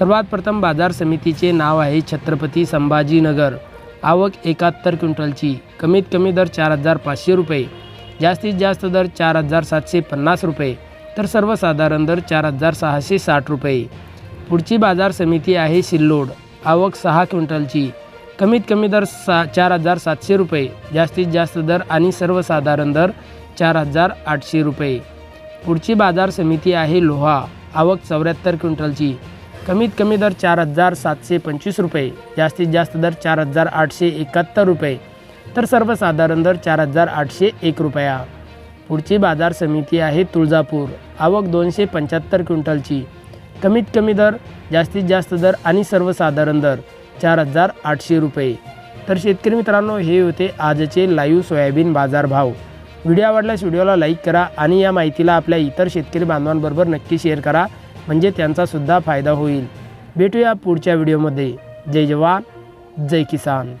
सर्वात प्रथम बाजार समितीचे नाव आहे छत्रपती संभाजीनगर. आवक एकाहत्तर क्विंटलची. कमीत कमी दर चार हजार पाचशे रुपये. जास्तीत जास्त दर चार हजार सातशे पन्नास रुपये. तर सर्वसाधारण दर चार हजार सहाशे साठ रुपये. पुढची बाजार समिती आहे सिल्लोड. आवक सहा क्विंटलची. कमीत कमी दर सा चार हजार सातशे रुपये. जास्तीत जास्त दर आणि सर्वसाधारण दर चार हजार आठशे रुपये. पुढची बाजार समिती आहे लोहा. आवक चौऱ्याहत्तर क्विंटलची. कमीत कमी दर चार हजार सातशे पंचवीस रुपये जास्तीत जास्त दर चार हजार आठशे एकाहत्तर रुपये तर सर्वसाधारण दर चार हजार आठशे एक रुपया. पुढची बाजार समिती आहे तुळजापूर. आवक दोनशे पंच्याहत्तर क्विंटलची. कमीत कमी दर जास्तीत जास्त दर आणि सर्वसाधारण दर चार हजार आठशे रुपये. तर शेतकरी मित्रांनो हे होते आजचे लाईव्ह सोयाबीन बाजार भाव व्हिडिओ आवडल्यास व्हिडिओला लाईक करा आणि या माहितीला आपल्या इतर शेतकरी बांधवांबरोबर नक्की शेअर करा. म्हणजे त्यांचासुद्धा फायदा होईल. भेटूया पुढच्या व्हिडिओमध्ये जय जवान जय किसान.